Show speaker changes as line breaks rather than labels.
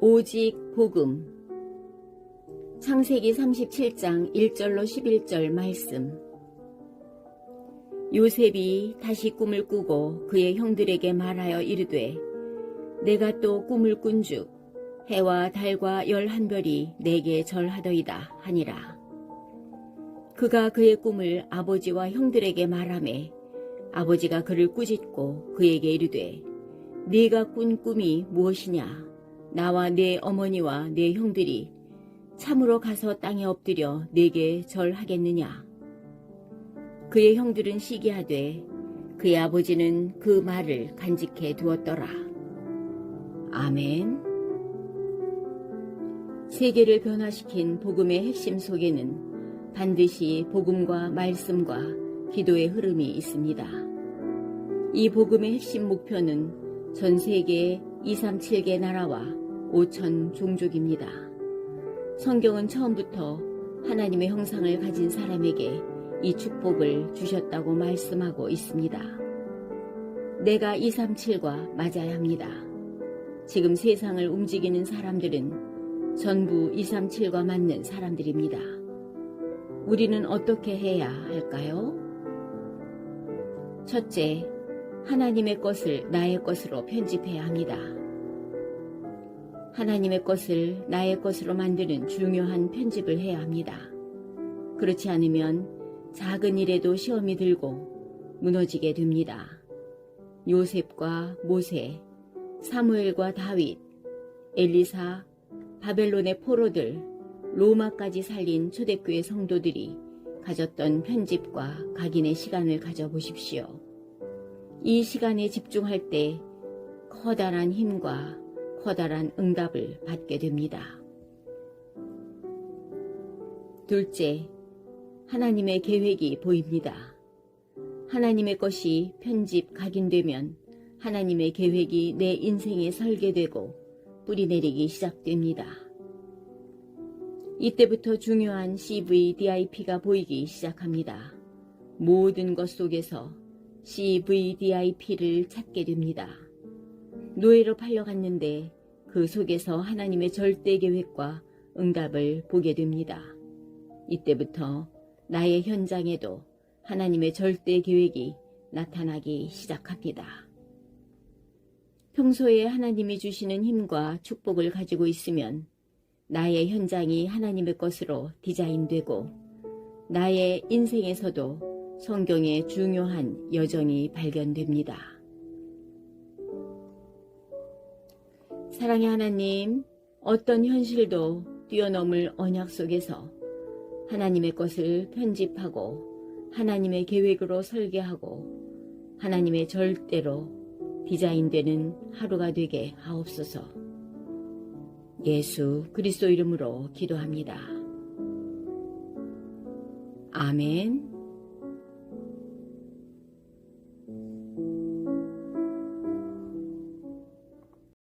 오직 복음. 창세기 37장 1절로 11절 말씀. 요셉이 다시 꿈을 꾸고 그의 형들에게 말하여 이르되 내가 또 꿈을 꾼즉 해와 달과 열한 별이 내게 절하더이다 하니라. 그가 그의 꿈을 아버지와 형들에게 말하매 아버지가 그를 꾸짖고 그에게 이르되 네가 꾼 꿈이 무엇이냐 나와 내 어머니와 내 형들이 참으로 가서 땅에 엎드려 내게 절하겠느냐? 그의 형들은 시기하되 그의 아버지는 그 말을 간직해 두었더라. 아멘. 세계를 변화시킨 복음의 핵심 속에는 반드시 복음과 말씀과 기도의 흐름이 있습니다. 이 복음의 핵심 목표는 전 세계 237개 나라와 5천 종족입니다. 성경은 처음부터 하나님의 형상을 가진 사람에게 이 축복을 주셨다고 말씀하고 있습니다. 내가 237과 맞아야 합니다. 지금 세상을 움직이는 사람들은 전부 237과 맞는 사람들입니다. 우리는 어떻게 해야 할까요? 첫째, 하나님의 것을 나의 것으로 편집해야 합니다. 하나님의 것을 나의 것으로 만드는 중요한 편집을 해야 합니다. 그렇지 않으면 작은 일에도 시험이 들고 무너지게 됩니다. 요셉과 모세, 사무엘과 다윗, 엘리사, 바벨론의 포로들, 로마까지 살린 초대교회 성도들이 가졌던 편집과 각인의 시간을 가져보십시오. 이 시간에 집중할 때 커다란 힘과 커다란 응답을 받게 됩니다. 둘째, 하나님의 계획이 보입니다. 하나님의 것이 편집, 각인되면 하나님의 계획이 내 인생에 설계되고 뿌리내리기 시작됩니다. 이때부터 중요한 CVDIP가 보이기 시작합니다. 모든 것 속에서 CVDIP를 찾게 됩니다. 노예로 팔려갔는데 그 속에서 하나님의 절대 계획과 응답을 보게 됩니다. 이때부터 나의 현장에도 하나님의 절대 계획이 나타나기 시작합니다. 평소에 하나님이 주시는 힘과 축복을 가지고 있으면 나의 현장이 하나님의 것으로 디자인되고 나의 인생에서도 성경의 중요한 여정이 발견됩니다. 사랑의 하나님, 어떤 현실도 뛰어넘을 언약 속에서 하나님의 것을 편집하고 하나님의 계획으로 설계하고 하나님의 절대로 디자인되는 하루가 되게 하옵소서. 예수 그리스도 이름으로 기도합니다. 아멘.